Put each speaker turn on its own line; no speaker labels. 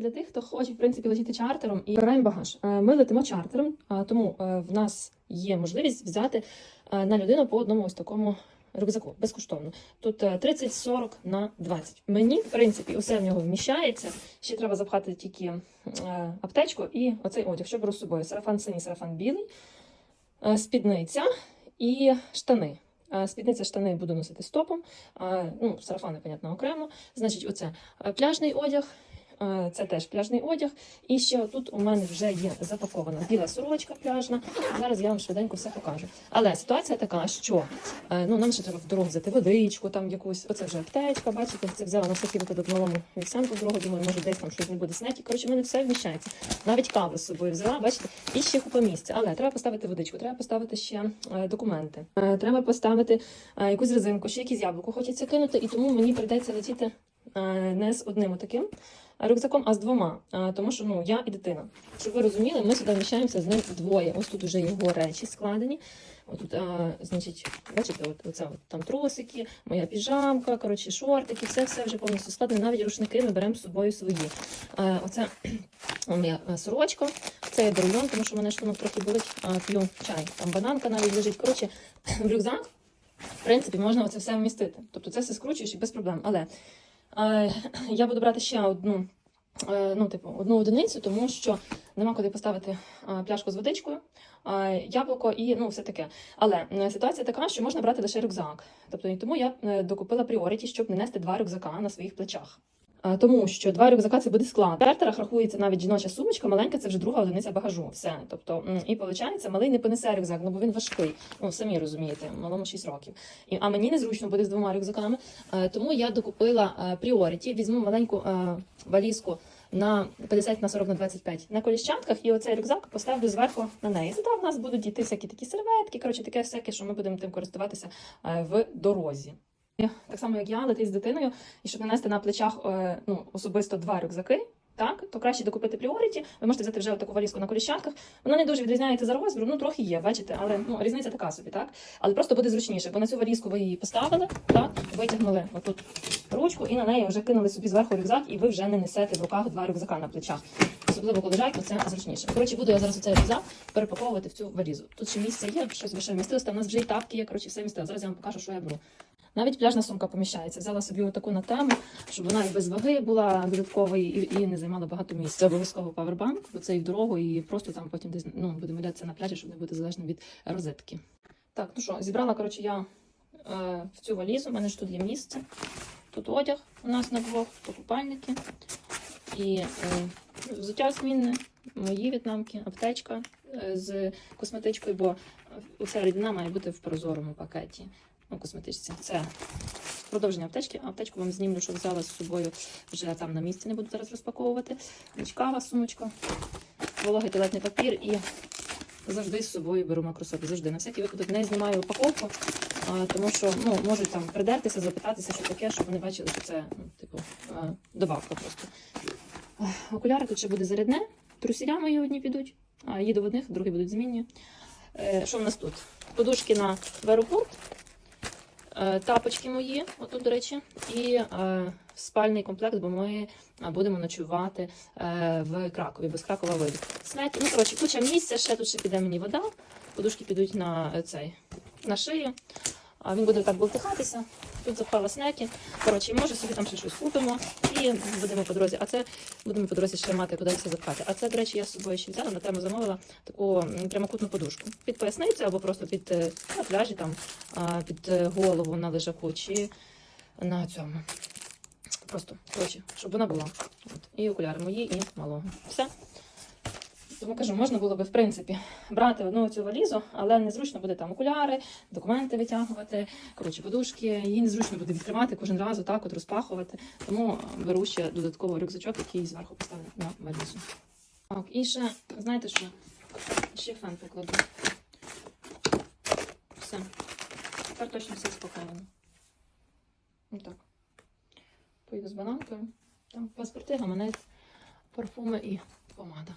знаєте, для тих, хто хоче в принципі летіти чартером і вибираємо багаж. Е, Ми летимо чартером, тому е, в нас є можливість взяти е, на людину по одному ось такому рюкзаку безкоштовно. Тут е, 30-40 на 20. Мені, в принципі, усе в нього вміщається. Ще треба запхати тільки е, аптечку і оцей одяг, що беру з собою. Сарафан синій, сарафан білий, е, спідниця і штани. Е, Спідниця штани буду носити стопом, е, ну, сарафани, понятно, окремо. Значить, оце е, пляжний одяг, е, це теж пляжний одяг. І ще тут у мене вже є запакована біла сорочка пляжна. Зараз я вам швиденько все покажу. Але ситуація така, що е, ну, нам ще треба в дорогу взяти водичку, там якусь, оце вже аптечка, бачите, це взяла на всякий випадок малому Віксенку в дорогу, думаю, може десь там щось не буде снеті. Коротше, в мене все вміщається. Навіть каву з собою взяла, бачите, і ще купа місця. Але треба поставити водичку, треба поставити ще е, документи. Е, треба поставити е, якусь резинку, ще якісь яблуко хочеться кинути, і тому мені прийдеться летіти е, не з одним таким рюкзаком, а з двома. Е, тому що ну я і дитина. Щоб ви розуміли, ми сюди вміщаємося з ним двоє. Ось тут вже його речі складені. Отут, а, значить, бачите, от, оце, от, там трусики, моя піжамка, коротше, шортики, все все вже повністю складено. Навіть рушники ми беремо з собою свої. Е, оце моя е, сорочка, це я беру льон, тому що мене шлунок трохи болить, а, п'ю чай. Там бананка навіть лежить. Коротше, в рюкзак, в принципі, можна оце все вмістити. Тобто це все скручуєш і без проблем. Але е, я буду брати ще одну. е, Ну, типу, одну одиницю, тому що нема куди поставити пляшку з водичкою, яблуко і ну все таке. Але е, ситуація така, що можна брати лише рюкзак. Тобто тому я е, докупила пріоріті, щоб не нести два рюкзака на своїх плечах. Е, Тому що два рюкзака це буде склад. В картерах рахується навіть жіноча сумочка, маленька це вже друга одиниця багажу. Все. Тобто, і виходить, малий не понесе рюкзак, ну бо він важкий. Ну самі розумієте, малому 6 років. І, а мені незручно буде з двома рюкзаками. Е, Тому я докупила пріоріті, візьму маленьку е, валізку на 50 на 40 на 25 на коліщатках, і оцей рюкзак поставлю зверху на неї. Туди в нас будуть дійти всякі такі серветки, коротше, таке всяке, що ми будемо тим користуватися е, в дорозі. Так само, як я, летить з дитиною, і щоб не нести на плечах е, ну, особисто два рюкзаки. Так, то краще докупити пріоріті. Ви можете взяти вже таку валізку на коліщатках. Вона не дуже відрізняється за розміром, ну трохи є, бачите, але ну різниця така собі, так? Але просто буде зручніше, бо на цю валізку ви її поставили, так, витягнули отут ручку і на неї вже кинули собі зверху рюкзак, і ви вже не несете в руках два рюкзака на плечах. Особливо коли жарко, це зручніше. Коротше, буду я зараз оцей рюкзак перепаковувати в цю валізу. Тут ще місце є, щось ще вмістилося, у нас вже і тапки є, коротше, все містило. Зараз я вам покажу, що я беру. Навіть пляжна сумка поміщається. Взяла собі таку на тему, щоб вона і без ваги була додатковою і, і не займала багато місця. Обов'язково павербанк, бо це і в дорогу, і просто там потім десь ну, будемо йдеться на пляжі, щоб не бути залежним від розетки. Так, ну що, зібрала коротше, я е, в цю валізу. У мене ж тут є місце. Тут одяг у нас на двох, то купальники і е, взуття змінне, мої в'єтнамки, аптечка е, з косметичкою, бо уся рідина має бути в прозорому пакеті. Ну, косметичці. Це продовження аптечки. Аптечку вам знімлю, що взяла з собою вже там на місці. Не буду зараз розпаковувати. Річкава сумочка, вологий туалетний папір і завжди з собою беру макрособи. Завжди на всякий випадок не знімаю упаковку, тому що ну, можуть там придертися, запитатися, що таке, щоб вони бачили, що це ну, типу добавка просто. Окуляри тут ще буде зарядне. Трусіля мої одні підуть, а їду в одних, другі будуть змінні. Е, Що в нас тут? Подушки на в аеропорт. Е, Тапочки мої, отут, до речі, і е, спальний комплект, бо ми е, будемо ночувати в Кракові, без Кракова вийде. Снеки, ну коротше, куча місця, ще тут ще піде мені вода. Подушки підуть на цей на шию. А він буде так болтихатися. Тут запала снеки. Коротше, може собі там ще щось купимо і будемо по дорозі. А це будемо по дорозі ще мати куди все запхати. А це, до речі, я з собою ще взяла, на тему замовила таку прямокутну подушку. Під поясницю або просто під е, на пляжі, там, під е, голову на лежаку чи на цьому. Просто, коротше, щоб вона була. От. І окуляри мої, і малого. Все. Тому кажу, можна було би, в принципі, брати одну цю валізу, але незручно буде там окуляри, документи витягувати, коротше, подушки. Її незручно буде відкривати кожен раз, отак от розпахувати. Тому беру ще додатково рюкзачок, який зверху поставлю на валізу. Так, і ще, знаєте що? Ще фен покладу. Все. Тепер точно все спокійно. Отак. Поїду з бананкою. Там паспорти, гаманець, парфуми і помада.